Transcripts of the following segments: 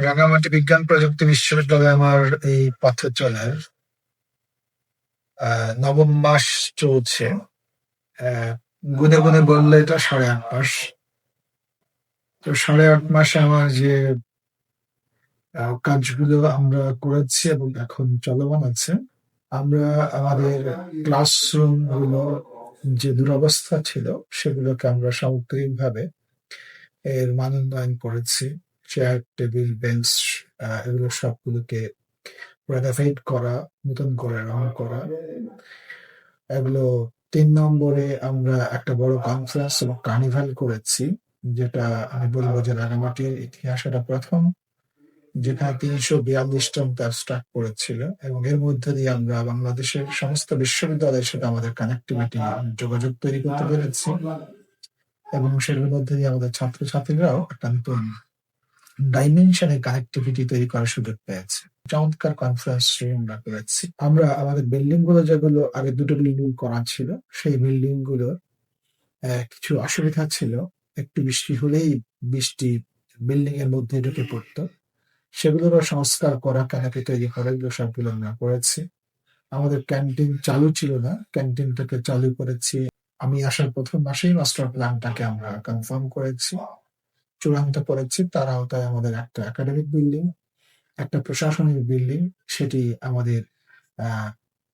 রাঙামাটি বিজ্ঞান প্রযুক্তি বিশ্ববিদ্যালয়ে আমার এই পথে চলার আহ, নবম মাস চলছে। গুনে গুনে বললে এটা সাড়ে আট মাস। তো সাড়ে আট মাসে আমার যে কাজগুলো আমরা করেছি এবং এখন চলমান আছে আমরা আমাদের ক্লাসরুমগুলো যে দুরবস্থা ছিল সেগুলোকে আমরা সামগ্রিকভাবে এর মানোন্নয়ন করেছি। চেয়ার টেবিল বেঞ্চ এগুলো সবগুলোকে রেনোভেট করা, নতুন করে রং করা। এগুলো তিন নম্বরে আমরা একটা বড় কনফারেন্স এবং কার্নিভাল করেছি, যেটা আমি বলব যে রাঙামাটির ইতিহাস এটা প্রথম, যেখানে তিনশো বিয়াল্লিশটা তার স্টার্ট করেছিল এবং এর মধ্যে দিয়ে আমরা বাংলাদেশের সমস্ত বিশ্ববিদ্যালয়ের সাথে আমাদের কানেক্টিভিটি যোগাযোগ তৈরি করতে পেরেছি এবং সেগুলোর মধ্যে দিয়ে আমাদের ছাত্রছাত্রীরাও একটা নতুন ডাইমেনশনে কানেক্টিভিটি তৈরি করার সুযোগ পেয়েছে। চমৎকার কনফারেন্স রুম আমরা করেছি। আমরা আমাদের বিল্ডিংগুলো যেগুলো আগে দুটো বিল্ডিং করা ছিল, সেই বিল্ডিংগুলো কিছু অসুবিধা ছিল। একটু বৃষ্টি হলেই বৃষ্টি বিল্ডিং এর মধ্যে ঢুকে পড়তো। সেগুলোরও সংস্কার করা ক্যানাপি তৈরি করা, এগুলো সবগুলো আমরা করেছি। আমাদের ক্যান্টিন চালু ছিল না। ক্যান্টিনটাকে চালু করেছি। আমি আসার প্রথম মাসেই মাস্টার প্ল্যানটাকে আমরা কনফার্ম করেছি। চূড়ান্ত করেছি তার আওতায় আমাদের একটা একাডেমিক বিল্ডিং একটা প্রশাসনিক বিল্ডিং সেটি আমাদের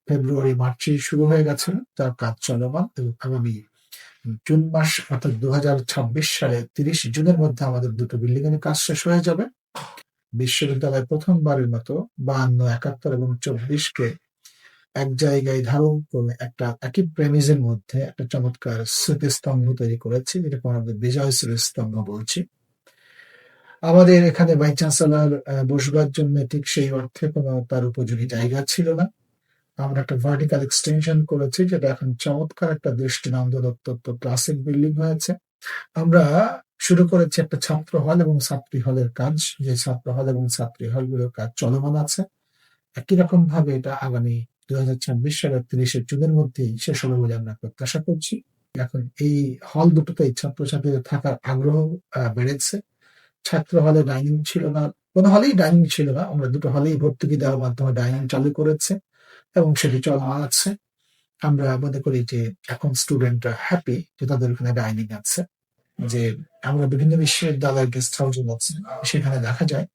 ফেব্রুয়ারি মার্চে শুরু হয়ে গেছে, তার কাজ চলমান এবং আগামী জুন মাস অর্থাৎ দু সালে তিরিশ জুনের মধ্যে আমাদের দুটো বিল্ডিং এর কাজ শেষ হয়ে যাবে। বিশ্ববিদ্যালয় প্রথমবারের মতো বাহান্ন, একাত্তর এবং চব্বিশকে এক জায়গায় ধারণ করে একটা একই প্রেমিজের মধ্যে একটা চমৎকার স্মৃতিস্তম্ভ তৈরি করেছি, যেটাকে আমরা বিজয় স্মৃতিস্তম্ভ বলছি। আমাদের এখানে ভাইস চ্যান্সেলর বসবার জন্য ঠিক সেই অর্থে কোনো তার উপযোগী জায়গা ছিল না। আমরা একটা ভার্টিক্যাল এক্সটেনশন করেছি, যেটা এখন চমৎকার একটা দৃষ্টিনন্দন অত্যন্ত ক্লাসিক বিল্ডিং হয়েছে। আমরা শুরু করেছি একটা ছাত্র হল এবং ছাত্রী হলের কাজ। যে ছাত্র হল এবং ছাত্রী হলগুলোর কাজ চলমান আছে। একই রকম ভাবে এটা আগামী দুই হাজার ছাব্বিশ সালের তিরিশে জুনের মধ্যেই শেষ হবে বলে আমরা প্রত্যাশা করছি। এখন এই হল দুটোতেই ছাত্রছাত্রীদের থাকার আগ্রহ বেড়েছে। ছাত্র হলে ডাইনিং ছিল না, কোনো হলেই ডাইনিং ছিল না, আমরা দুটো হলেই ভর্তুকি দেওয়ার মাধ্যমে ডাইনিং চালু করেছে এবং সেটি চলমান আছে। আমরা মনে করি যে এখন স্টুডেন্টরা হ্যাপি যে তাদের ওখানে ডাইনিং আছে, যে আমরা বিভিন্ন বিশ্ববিদ্যালয়ের গেস্ট হাউস আছে সেখানে দেখা যায়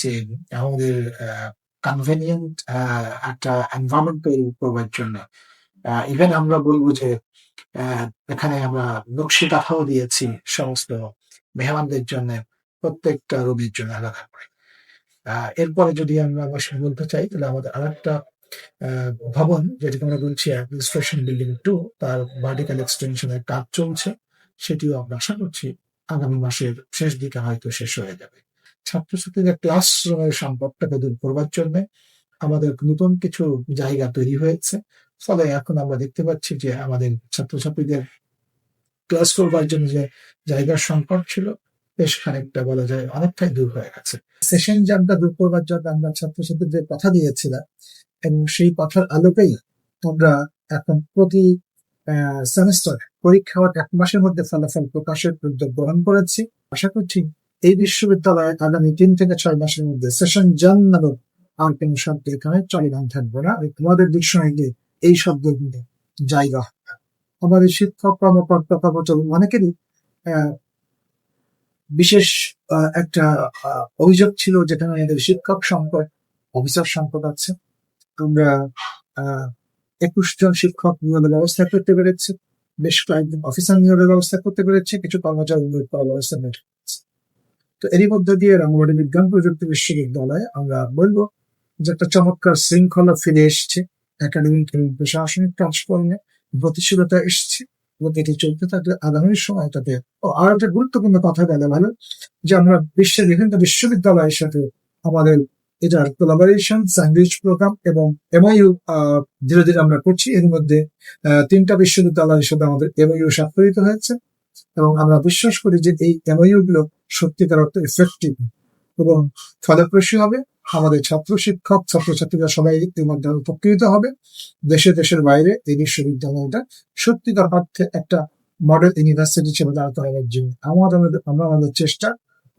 যে আমাদের কনভেনিয়েন্ট একটা এনভায়রনমেন্ট তৈরি করবার জন্য ইভেন আমরা বলব যে এখানে আমরা নকশি কাঠাও দিয়েছি, সমস্ত মেহমানদের জন্য প্রত্যেকটা রোগীর জন্য আলাদা করে। এরপরে যদি আমরা অবশ্যই বলতে চাই তাহলে আমাদের আরেকটা আহ, ভবন যেটাকে আমরা বলছি অ্যাডমিনিস্ট্রেশন বিল্ডিং টু তার ভার্টিক্যাল এক্সটেনশনের কাজ চলছে। সেটিও আমরা আশা করছি আগামী মাসের শেষ দিকে হয়তো শেষ হয়ে যাবে। ছাত্রছাত্রীদের ক্লাসরুমের সম্পদটাকে দূর করবার জন্য আমাদের নতুন কিছু জায়গা তৈরি হয়েছে। ফলে এখন আমরা দেখতে পাচ্ছি যে আমাদের ছাত্রছাত্রীদের ক্লাস করবার জন্য যে জায়গার সংকট ছিল বেশ খানিকটা বলা যায় অনেকটাই দূর হয়ে গেছে। সেশন জামটা দূর করবার জন্য আমরা ছাত্রছাত্রীদের কথা দিয়েছিলাম, এবং সেই কথার আলোকেই আমরা এখন প্রতি সেমিস্টার পরীক্ষা হওয়ার এক মাসের মধ্যে ফলাফল প্রকাশের উদ্যোগ গ্রহণ করেছি। আশা করছি এই বিশ্ববিদ্যালয়ে আগামী তিন থেকে ছয় মাসের মধ্যে সেশন জান নামক আর কোনো শব্দ এখানে চলমান থাকবে না। এবং তোমাদের ডিকশনারিতে এই জায়গা। আমাদের শিক্ষক, কর্মকর্তা, কর্মচারী অনেকেরই বিশেষ একটা অভিযোগ ছিল যেখানে আমাদের শিক্ষক সংকট অফিসার সংকট আছে। আমরা একুশ জন শিক্ষক নিয়োগের ব্যবস্থা করতে পেরেছি। বেশ কয়েকজন অফিসার নিয়োগের ব্যবস্থা করতে পেরেছে। কিছু কর্মচারী নিয়োগ ব্যবস্থা তো এরই মধ্যে দিয়ে রাঙ্গবাড়ি বিজ্ঞান প্রযুক্তি বিশ্ববিদ্যালয়ে আমরা বলব যে একটা চমৎকার শৃঙ্খলা ফিরে এসছে। একাডেমিক প্রশাসনিক ট্রান্সফর্মে গতিশীলতা এসছে। এবং এটি চলতে থাকলে আগামী সময়টাতে ও আর একটা গুরুত্বপূর্ণ কথা বলা ভালো, যে আমরা বিশ্বের বিভিন্ন বিশ্ববিদ্যালয়ের সাথে আমাদের এটার কোলাবোরেশন স্যান্ডউইচ প্রোগ্রাম এবং এমআইইউ ধীরে ধীরে আমরা করছি। এর মধ্যে তিনটা বিশ্ববিদ্যালয়ের সাথে আমাদের এমআইইউ স্বাক্ষরিত হয়েছে এবং আমরা বিশ্বাস করি যে এই এমআইউ গুলো সত্যিকার অর্থে এফেক্টিভ এবং ফলপ্রসূ হবে। আমাদের ছাত্র শিক্ষক ছাত্রছাত্রীরা সবাই এর মাধ্যমে উপকৃত হবে। দেশে দেশের বাইরে এই বিশ্ববিদ্যালয়টা সত্যিকার অর্থে একটা মডেল ইউনিভার্সিটি হিসেবে দাঁড়াতে হওয়ার জন্য। আমাদের, আমরা আমাদের চেষ্টা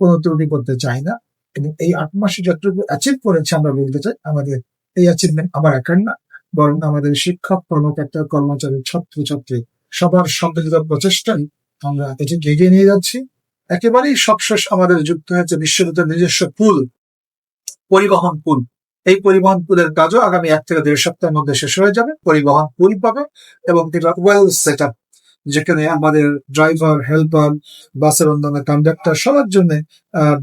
কোনো ত্রুটি করতে চাই না এবং এই আট মাসে যতটুকু অ্যাচিভ করেছে আমরা বলতে চাই, আমাদের এই অ্যাচিভমেন্ট আমার একার না, বরং আমাদের শিক্ষক, কর্মকর্তা, কর্মচারী, ছাত্রছাত্রী সবার সম্মিলিত প্রচেষ্টাই আমরা এটিকে এগিয়ে নিয়ে যাচ্ছি। একেবারেই সবশেষ আমাদের যুক্ত হয়েছে বিশ্ববিদ্যালয়ের নিজস্ব পুল পরিবহন পুল। এই পরিবহন পুলের কাজও আগামী এক থেকে দেড় সপ্তাহের মধ্যে শেষ হয়ে যাবে। পরিবহন পুল পাবে এবং এটা ওয়েল সেট আপ যেখানে আমাদের ড্রাইভার হেল্পার বাসের অন্যান্য কন্ডাক্টর সবার জন্য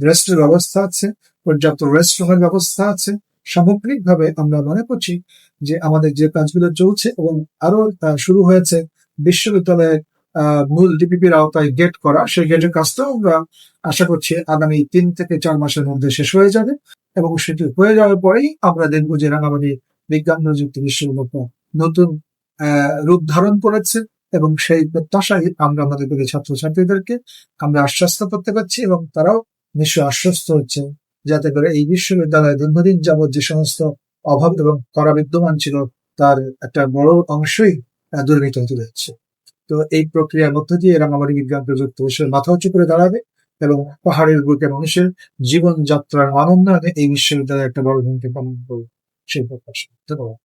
রেস্টের ব্যবস্থা আছে, পর্যাপ্ত রেস্টরুমের ব্যবস্থা আছে। সামগ্রিকভাবে আমরা মনে করছি যে আমাদের যে কাজগুলো চলছে এবং আরও শুরু হয়েছে বিশ্ববিদ্যালয়ের মূল ডিপিপির আওতায় গেট করা, সেই গেটের কাজটাও আমরা আশা করছি আগামী তিন থেকে চার মাসের মধ্যে শেষ হয়ে যাবে। এবং সেটি হয়ে যাওয়ার পরেই আমরা দেখব যে রাঙামাটি বিজ্ঞান প্রযুক্তি বিশ্ববিদ্যালয় নতুন রূপ ধারণ করেছে এবং সেই প্রত্যাশায় আমরা আমাদের ছাত্রছাত্রীদেরকে আমরা আশ্বস্ত করতে পারছি এবং তারাও নিশ্চয় আশ্বস্ত হচ্ছে যাতে করে এই বিশ্ববিদ্যালয়ে দীর্ঘদিন যাবৎ যে সমস্ত অভাব এবং করা বিদ্যমান ছিল তার একটা বড় অংশই দূরীভূত হতে যাচ্ছে। তো এই প্রক্রিয়ার মধ্য দিয়ে রাঙামাটি বিজ্ঞান প্রযুক্তি বিশ্বের মাথা উঁচু করে দাঁড়াবে। এবং পাহাড়ের বুকে মানুষের জীবনযাত্রার আনন্দ এই বিশ্ববিদ্যালয় একটা বড় ভূমিকা পালন করবে। সেই প্রত্যাশা। ধন্যবাদ।